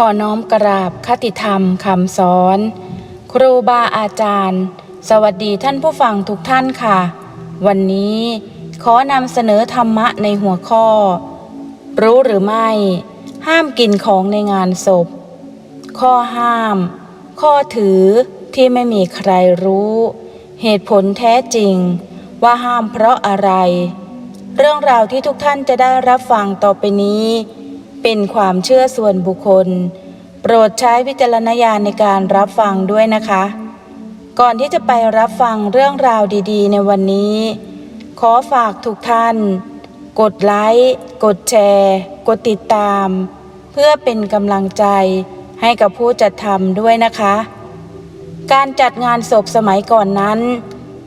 ขอน้อมกราบคติธรรมคำสอน ครูบาอาจารย์ สวัสดีท่านผู้ฟังทุกท่านค่ะ วันนี้ขอนำเสนอธรรมะในหัวข้อ รู้หรือไม่ ห้ามกินของในงานศพ ข้อห้าม ข้อถือที่ไม่มีใครรู้ เหตุผลแท้จริง ว่าห้ามเพราะอะไร เรื่องราวที่ทุกท่านจะได้รับฟังต่อไปนี้ เป็นความเชื่อส่วนบุคคล โปรดใช้วิจารณญาณในการรับฟังด้วยนะคะ ก่อนที่จะไปรับฟังเรื่องราวดีๆ ในวันนี้ ขอฝากทุกท่าน กดไลค์กดแชร์ กดติดตาม เพื่อเป็นกำลังใจให้กับผู้จัดทำด้วยนะคะ การจัดงานศพสมัยก่อนนั้น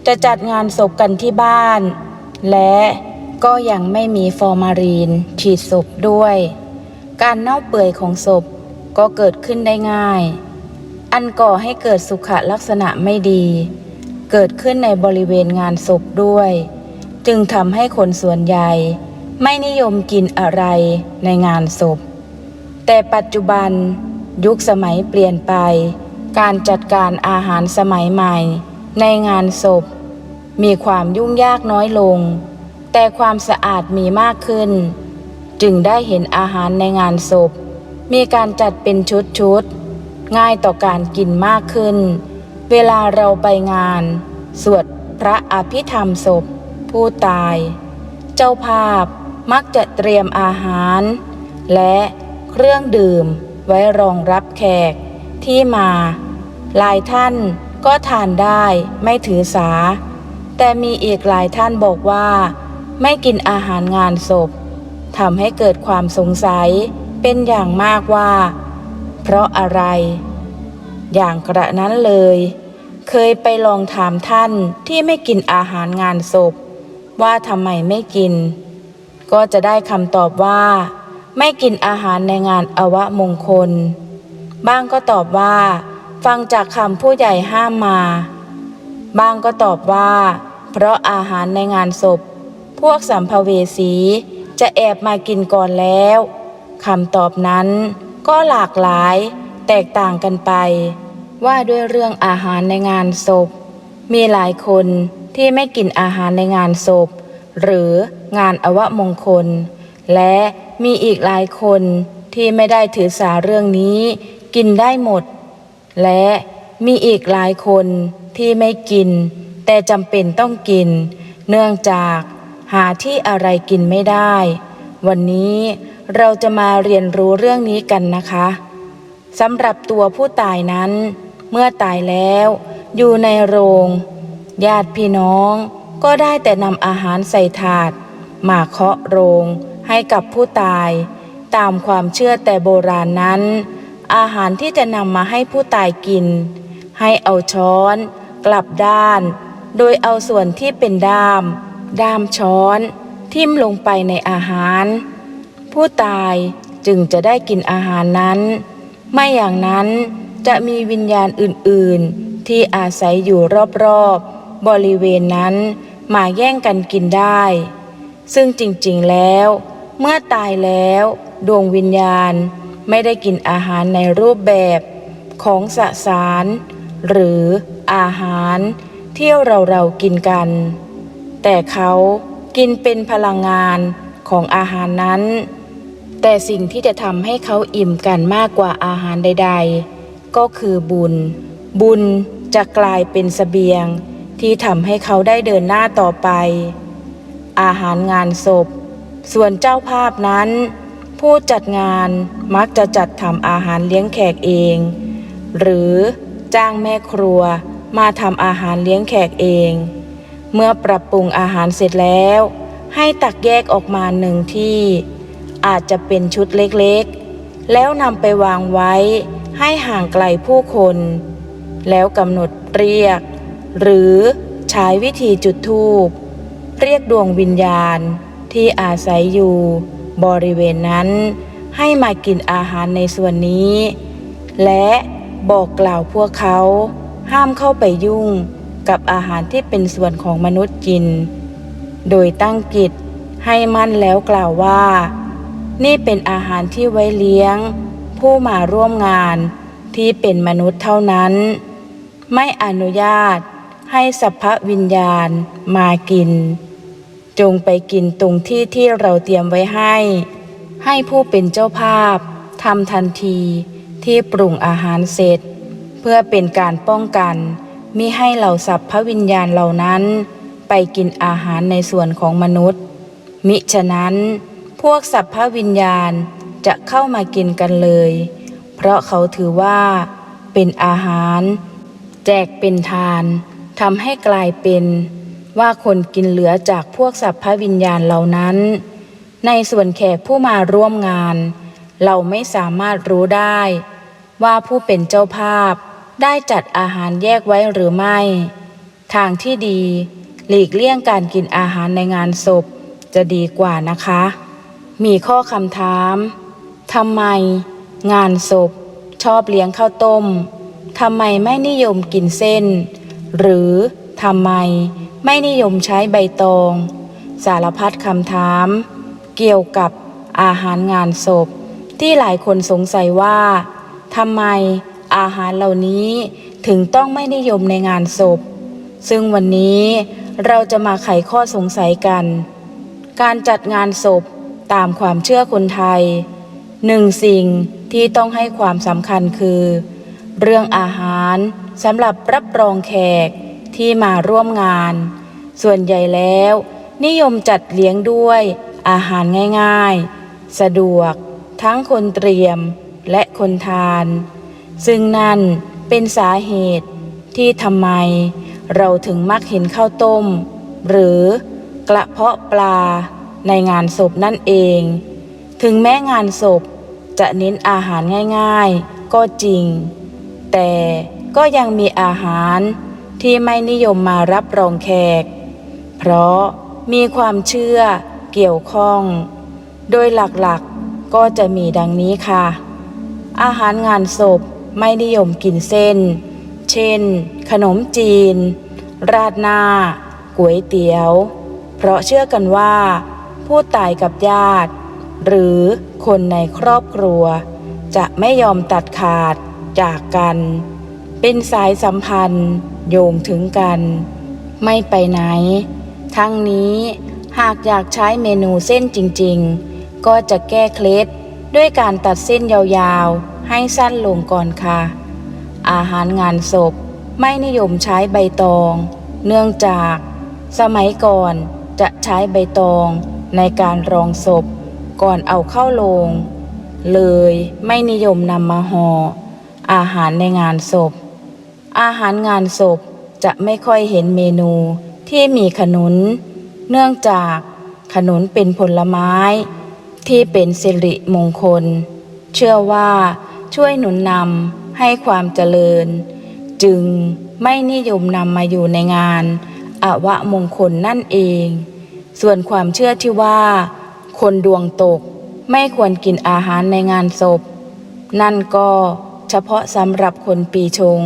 จะจัดงานศพกันที่บ้าน และก็ยังไม่มีฟอร์มารีนฉีดศพด้วย การเน่าเปื่อยของศพก็เกิดขึ้นได้ง่าย อันก่อให้เกิดสุขลักษณะไม่ดี เกิดขึ้นในบริเวณงานศพด้วย จึงทำให้คนส่วนใหญ่ ไม่นิยมกินอะไรในงานศพ แต่ปัจจุบันยุคสมัยเปลี่ยนไป การจัดการอาหารสมัยใหม่ ในงานศพ มีความยุ่งยากน้อยลง แต่ความสะอาดมีมากขึ้น จึงได้เห็นอาหารในงานศพ มีการจัดเป็นชุดๆ ง่ายต่อการกินมากขึ้น เวลาเราไปงาน สวดพระอภิธรรมศพ ผู้ตาย เจ้าภาพมักจะเตรียมอาหาร และเครื่องดื่มไว้รองรับแขกที่มาหลายท่านก็ทานได้ไม่ถือสา แต่มีอีกหลายท่านบอกว่า ไม่กินอาหารงานศพ ทำให้เกิดความสงสัยเป็นอย่างมากว่า เพราะอะไร อย่างกระนั้นเลย เคยไปลองถามท่านที่ไม่กินอาหารงานศพ ว่าทำไมไม่กิน ก็จะได้คำตอบว่า ไม่กินอาหารในงานอวมงคล บ้างก็ตอบว่า ฟังจากคำผู้ใหญ่ห้ามมา บ้างก็ตอบว่า เพราะอาหารในงานศพ พวกสัมภเวสี จะแอบมากินก่อนแล้วคำตอบนั้นก็หลากหลายแตกต่างกันไป ว่าด้วยเรื่องอาหารในงานศพ มีหลายคนที่ไม่กินอาหารในงานศพ หรืองานอวมงคล และมีอีกหลายคนที่ไม่ได้ถือสาเรื่องนี้ กินได้หมด และมีอีกหลายคนที่ไม่กิน แต่จำเป็นต้องกิน เนื่องจาก หาที่อะไรกินไม่ได้ วันนี้เราจะมาเรียนรู้เรื่องนี้กันนะคะสำหรับตัวผู้ตายนั้น เมื่อตายแล้ว อยู่ในโรง ญาติพี่น้องก็ได้แต่นำอาหารใส่ถาด มาเคาะโรงให้กับผู้ตาย ตามความเชื่อแต่โบราณนั้น อาหารที่จะนำมาให้ผู้ตายกิน ให้เอาช้อน กลับด้าน โดยเอาส่วนที่เป็นด้าม ด้ามช้อน ทิ่มลงไปในอาหาร ผู้ตายจึงจะได้กินอาหารนั้น ไม่อย่างนั้นจะมีวิญญาณอื่นๆ ที่อาศัยอยู่รอบๆ บริเวณนั้นมาแย่งกันกินได้ ซึ่งจริงๆแล้ว เมื่อตายแล้ว ดวงวิญญาณไม่ได้กินอาหารในรูปแบบของสสาร หรืออาหารที่เราเรากินกัน แต่เขากินเป็นพลังงานของอาหารนั้น แต่สิ่งที่จะทำให้เขาอิ่มกันมากกว่าอาหารใด ๆ ก็คือบุญ บุญจะกลายเป็นเสบียงที่ทำให้เขาได้เดินหน้าต่อไป อาหารงานศพ ส่วนเจ้าภาพนั้น ผู้จัดงานมักจะจัดทำอาหารเลี้ยงแขกเอง หรือจ้างแม่ครัวมาทำอาหารเลี้ยงแขกเอง เมื่อปรับปรุงอาหารเสร็จแล้ว ให้ตักแยกออกมาหนึ่งที่ อาจจะเป็นชุดเล็กๆ แล้วนำไปวางไว้ให้ห่างไกลผู้คน แล้วกำหนดเรียก หรือใช้วิธีจุดธูป เรียกดวงวิญญาณที่อาศัยอยู่ บริเวณนั้น ให้มากินอาหารในส่วนนี้ และบอกกล่าวพวกเขา ห้ามเข้าไปยุ่ง กับอาหารที่เป็นส่วนของมนุษย์กิน โดยตั้งกิจให้มั่นแล้วกล่าวว่า นี่เป็นอาหารที่ไว้เลี้ยง ผู้มาร่วมงานที่เป็นมนุษย์เท่านั้น ไม่อนุญาตให้สัพพวิญญาณมากิน จงไปกินตรงที่ที่เราเตรียมไว้ให้ ให้ผู้เป็นเจ้าภาพทำทันทีที่ปรุงอาหารเสร็จ เพื่อเป็นการป้องกัน มิให้เหล่าสัพพวิญญาณเหล่านั้นไปกินอาหารในส่วนของมนุษย์ มิฉะนั้น พวกสัพพวิญญาณจะเข้ามากินกันเลย เพราะเขาถือว่า เป็นอาหาร แจกเป็นทานทำให้กลายเป็น ว่าคนกินเหลือจากพวกสัพพวิญญาณเหล่านั้น ในส่วนแขกผู้มาร่วมงาน เราไม่สามารถรู้ได้ ว่าผู้เป็นเจ้าภาพ ได้จัดอาหารแยกไว้หรือไม่ ทางที่ดี หลีกเลี่ยงการกินอาหารในงานศพ จะดีกว่านะคะ มีข้อคำถามทำไม งานศพ ชอบเลี้ยงข้าวต้มทำไมไม่นิยมกินเส้น หรือทำไมไม่นิยมใช้ใบตอง สารพัดคำถาม เกี่ยวกับอาหารงานศพ ที่หลายคนสงสัยว่าทำไม อาหารเหล่านี้ถึงต้องไม่นิยมในงานศพ ซึ่งวันนี้เราจะมาไขข้อสงสัยกัน การจัดงานศพตามความเชื่อคนไทย หนึ่งสิ่งที่ต้องให้ความสำคัญคือ เรื่องอาหารสำหรับรับรองแขกที่มาร่วมงาน ส่วนใหญ่แล้ว นิยมจัดเลี้ยงด้วยอาหารง่ายๆ สะดวก ทั้งคนเตรียมและคนทาน ซึ่งนั่นเป็นสาเหตุที่ทำไมเราถึงมักเห็นข้าวต้ม หรือกระเพาะปลาในงานศพนั่นเอง ถึงแม้งานศพจะเน้นอาหารง่ายๆ ก็จริง แต่ก็ยังมีอาหารที่ไม่นิยมมารับรองแขก เพราะมีความเชื่อเกี่ยวข้อง โดยหลักๆก็จะมีดังนี้ค่ะ อาหารงานศพ ไม่นิยมกินเส้น เช่น ขนมจีน ราดหน้าก๋วยเตี๋ยว เพราะเชื่อกันว่า ผู้ตายกับญาติ หรือคนในครอบครัว จะไม่ยอมตัดขาดจากกัน เป็นสายสัมพันธ์ โยงถึงกัน ไม่ไปไหน ทั้งนี้หากอยากใช้เมนูเส้นจริง ๆ ก็จะแก้เคล็ดด้วยการตัดเส้นยาวๆ ให้สั้นลงก่อนค่ะ อาหารงานศพไม่นิยมใช้ใบตอง เนื่องจาก สมัยก่อนจะใช้ใบตองในการรองศพก่อนเอาเข้าโลง เลยไม่นิยมนำมาห่ออาหารในงานศพ อาหารงานศพจะไม่ค่อยเห็นเมนูที่มีขนุน เนื่องจากขนุนเป็นผลไม้ ที่เป็นสิริมงคล เชื่อว่า ช่วยหนุนนำให้ความเจริญ จึงไม่นิยมนำมาอยู่ในงานอวะมงคลนั่นเอง ส่วนความเชื่อที่ว่า คนดวงตกไม่ควรกินอาหารในงานศพ นั่นก็เฉพาะสำหรับคนปีชง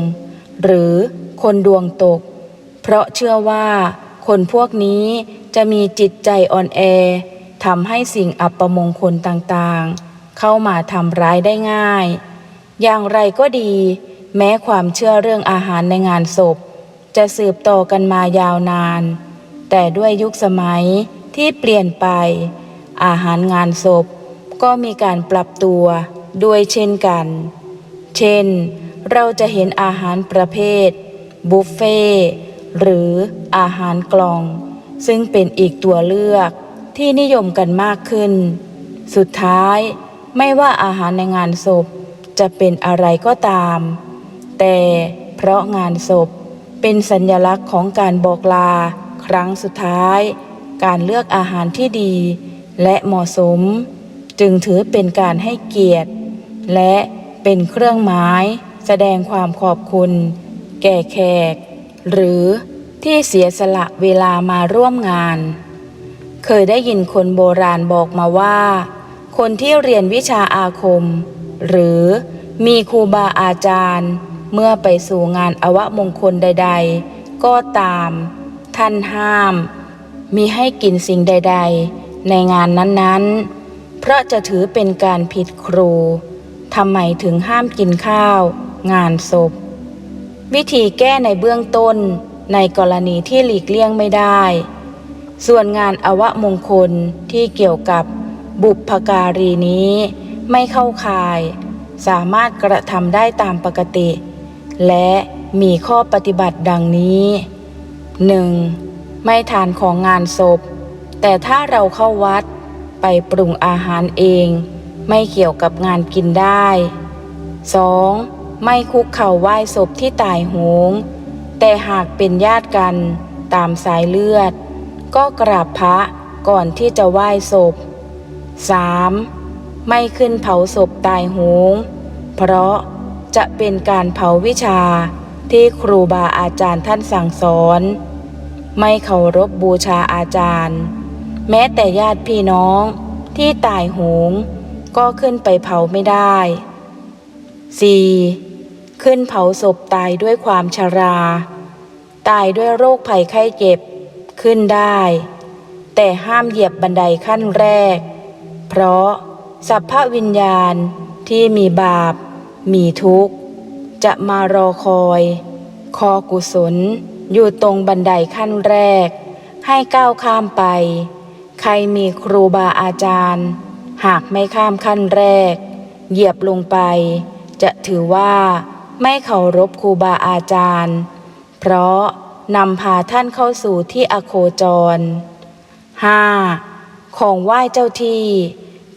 หรือคนดวงตก เพราะเชื่อว่า คนพวกนี้จะมีจิตใจอ่อนแอทำให้สิ่งอัปมงคลต่างๆ เข้ามาทำร้ายได้ง่าย อย่างไรก็ดี แม้ความเชื่อเรื่องอาหารในงานศพ จะสืบต่อกันมายาวนาน แต่ด้วยยุคสมัยที่เปลี่ยนไป อาหารงานศพก็มีการปรับตัวด้วยเช่นกัน เช่น เราจะเห็นอาหารประเภท บุฟเฟ่ต์หรืออาหารกล่อง ซึ่งเป็นอีกตัวเลือกที่นิยมกันมากขึ้น สุดท้ายไม่ว่าอาหารในงานศพ จะเป็นอะไรก็ตาม แต่เพราะงานศพเป็นสัญลักษณ์ของการบอกลา ครั้งสุดท้าย การเลือกอาหารที่ดี และเหมาะสม จึงถือเป็นการให้เกียรติ และเป็นเครื่องหมาย แสดงความขอบคุณ แก่แขก หรือที่เสียสละเวลามาร่วมงาน เคยได้ยินคนโบราณบอกมาว่า คนที่เรียนวิชาอาคม หรือมีครูบาอาจารย์ เมื่อไปสู่งานอวมงคลใด ๆ ก็ตาม ท่านห้าม มีให้กินสิ่งใด ๆ ในงานนั้นๆ เพราะจะถือเป็นการผิดครูทำไมถึงห้ามกินข้าว งานศพ วิธีแก้ในเบื้องต้นในกรณีที่หลีกเลี่ยงไม่ได้ ส่วนงานอวมงคลที่เกี่ยวกับบุพการีนี้ ไม่เข้าข่าย สามารถกระทำได้ตามปกติ และมีข้อปฏิบัติดังนี้ 1. ไม่ทานของงานศพ แต่ถ้าเราเข้าวัดไปปรุงอาหารเอง ไม่เกี่ยวกับงานกินได้ 2. ไม่คุกเข่าไหว้ศพที่ตายโหง แต่หากเป็นญาติกันตามสายเลือด ก็กราบพระก่อนที่จะไหว้ศพ 3. ไม่ขึ้นเผาศพตายโหง เพราะจะเป็นการเผาวิชาที่ครูบาอาจารย์ท่านสั่งสอน ไม่เคารพบูชาอาจารย์ แม้แต่ญาติพี่น้องที่ตายโหง ก็ขึ้นไปเผาไม่ได้ 4. ขึ้นเผาศพตายด้วยความชรา ตายด้วยโรคภัยไข้เจ็บ ขึ้นได้ แต่ห้ามเหยียบบันไดขั้นแรก เพราะ สัพพวิญญาณที่มีบาป มีทุกข์ จะมารอคอย คอกุศล อยู่ตรงบันไดขั้นแรก ให้ก้าวข้ามไป ใครมีครูบาอาจารย์ หากไม่ข้ามขั้นแรก เหยียบลงไป จะถือว่าไม่เคารพครูบาอาจารย์ เพราะนำพาท่านเข้าสู่ที่อโคจร 5. ของไหว้เจ้าที่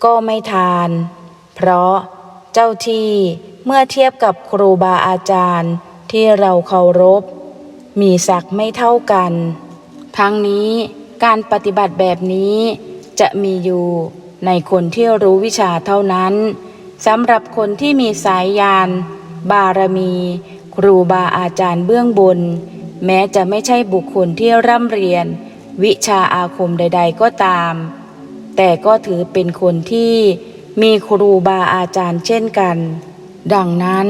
ก็ไม่ทาน เพราะเจ้าที่เมื่อเทียบกับครูบาอาจารย์ที่เราเคารพ มีศักดิ์ไม่เท่ากัน ทั้งนี้การปฏิบัติแบบนี้จะมีอยู่ในคนที่รู้วิชาเท่านั้นสำหรับคนที่มีสายยาน บารมี ครูบาอาจารย์เบื้องบน แม้จะไม่ใช่บุคคลที่ร่ำเรียน วิชาอาคมใด ๆ ก็ตาม แต่ก็ถือเป็นคนที่มีครูบาอาจารย์เช่นกัน ดังนั้น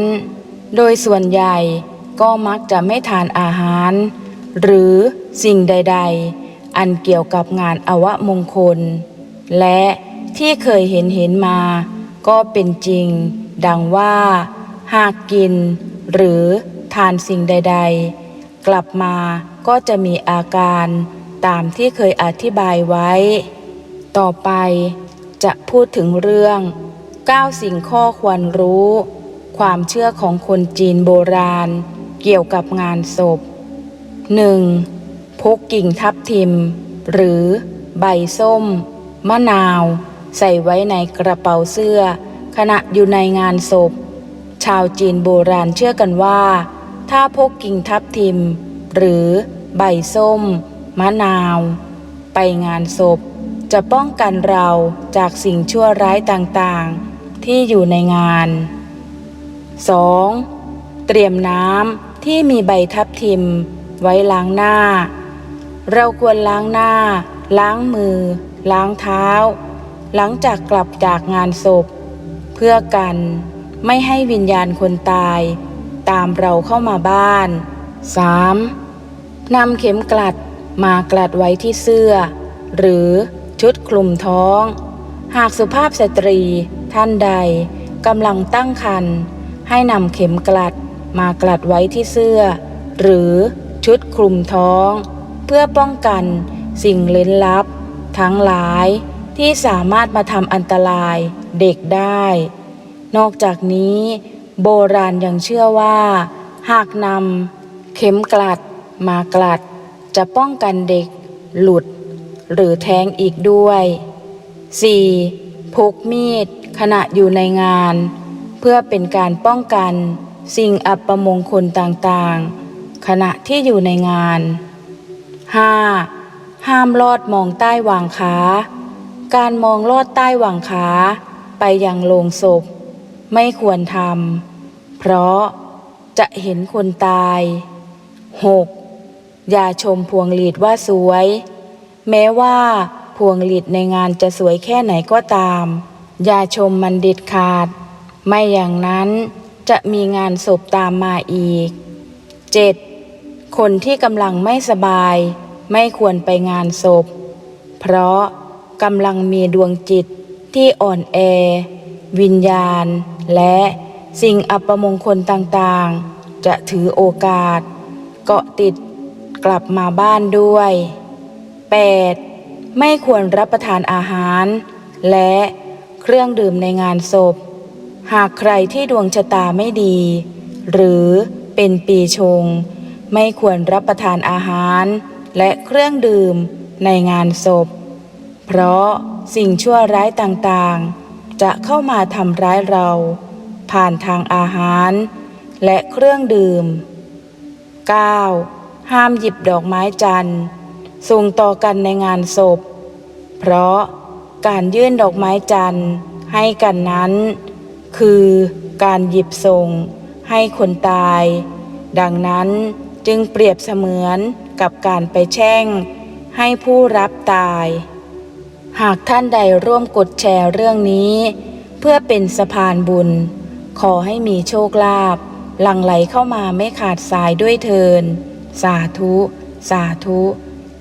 โดยส่วนใหญ่ก็มักจะไม่ทานอาหาร หรือสิ่งใด ๆ อันเกี่ยวกับงานอวมงคล และที่เคยเห็นเห็นมา ก็เป็นจริง ดังว่า หากกิน หรือทานสิ่งใด ๆ กลับมาก็จะมีอาการตามที่เคยอธิบายไว้ ต่อไปจะพูดถึงเรื่อง 9 สิ่งข้อควรรู้ ความเชื่อของคนจีนโบราณ เกี่ยวกับงานศพ 1. พกกิ่งทับทิม หรือใบส้ม มะนาว ใส่ไว้ในกระเป๋าเสื้อ ขณะอยู่ในงานศพ ชาวจีนโบราณเชื่อกันว่า ถ้าพกกิ่งทับทิม หรือใบส้ม มะนาว ไปงานศพ จะป้องกันเราจากสิ่งชั่วร้ายต่างๆ ที่อยู่ในงาน 2. เตรียมน้ำที่มีใบทับทิม ไว้ล้างหน้า เราควรล้างหน้า ล้างมือ ล้างเท้า หลังจากกลับจากงานศพ เพื่อกันไม่ให้วิญญาณคนตาย ตามเราเข้ามาบ้าน 3. นำเข็มกลัดมากลัดไว้ที่เสื้อ หรือ ชุดคลุมท้อง หากสุภาพสตรีท่านใดกำลังตั้งครรภ์ให้นำเข็มกลัดมากลัดไว้ที่เสื้อ หรือชุดคลุมท้อง เพื่อป้องกันสิ่งเล้นลับ ทั้งหลายที่สามารถมาทำอันตรายเด็กได้ นอกจากนี้โบราณยังเชื่อว่า หากนำเข็มกลัดมากลัด จะป้องกันเด็กหลุด หรือแท้งอีกด้วย 4. พกมีด ขณะอยู่ในงาน เพื่อเป็นการป้องกัน สิ่งอัปมงคลต่างๆ ขณะที่อยู่ในงาน 5. ห้ามลอดมองใต้วางขา การมองลอดใต้วางขาไปยังโลงศพ ไม่ควรทำเพราะจะเห็นคนตาย 6. อย่าชมพวงหลีดว่าสวย แม้ว่าพวงหลีดในงานจะสวยแค่ไหนก็ตาม อย่าชมมันเด็ดขาด ไม่อย่างนั้นจะมีงานศพตามมาอีก 7. คนที่กำลังไม่สบาย ไม่ควรไปงานศพ เพราะกำลังมีดวงจิตที่อ่อนแอ วิญญาณ และสิ่งอัปมงคลต่างๆ จะถือโอกาส เกาะติดกลับมาบ้านด้วย 8. ไม่ควรรับประทานอาหาร และเครื่องดื่มในงานศพ หากใครที่ดวงชะตาไม่ดี หรือเป็นปีชง ไม่ควรรับประทานอาหาร และเครื่องดื่มในงานศพ เพราะสิ่งชั่วร้ายต่างๆ จะเข้ามาทำร้ายเรา ผ่านทางอาหาร และเครื่องดื่ม 9. ห้ามหยิบดอกไม้จันทร์ ส่งต่อกันในงานศพ เพราะการยื่นดอกไม้จันทร์ให้กันนั้น คือการหยิบส่งให้คนตาย ดังนั้นจึงเปรียบเสมือนกับการไปแช่ง ให้ผู้รับตาย หากท่านใดร่วมกดแชร์เรื่องนี้ เพื่อเป็นสะพานบุญ ขอให้มีโชคลาภหลั่งไหลเข้ามาไม่ขาดสายด้วยเทิน สาธุ สาธุ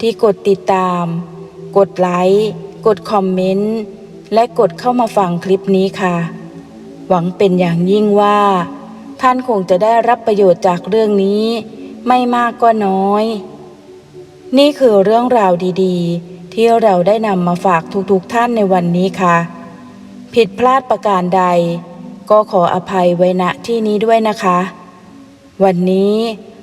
ที่กดติดตาม กดไลค์ กดคอมเมนต์ และกดเข้ามาฟังคลิปนี้ค่ะ หวังเป็นอย่างยิ่งว่า ท่านคงจะได้รับประโยชน์จากเรื่องนี้ ไม่มากก็น้อย นี่คือเรื่องราวดีๆ ที่เราได้นำมาฝากทุกๆท่านในวันนี้ค่ะ ผิดพลาดประการใด ก็ขออภัยไว้ณที่นี้ด้วยนะคะ วันนี้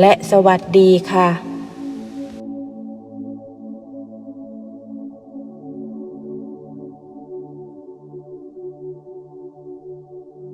และสวัสดีค่ะ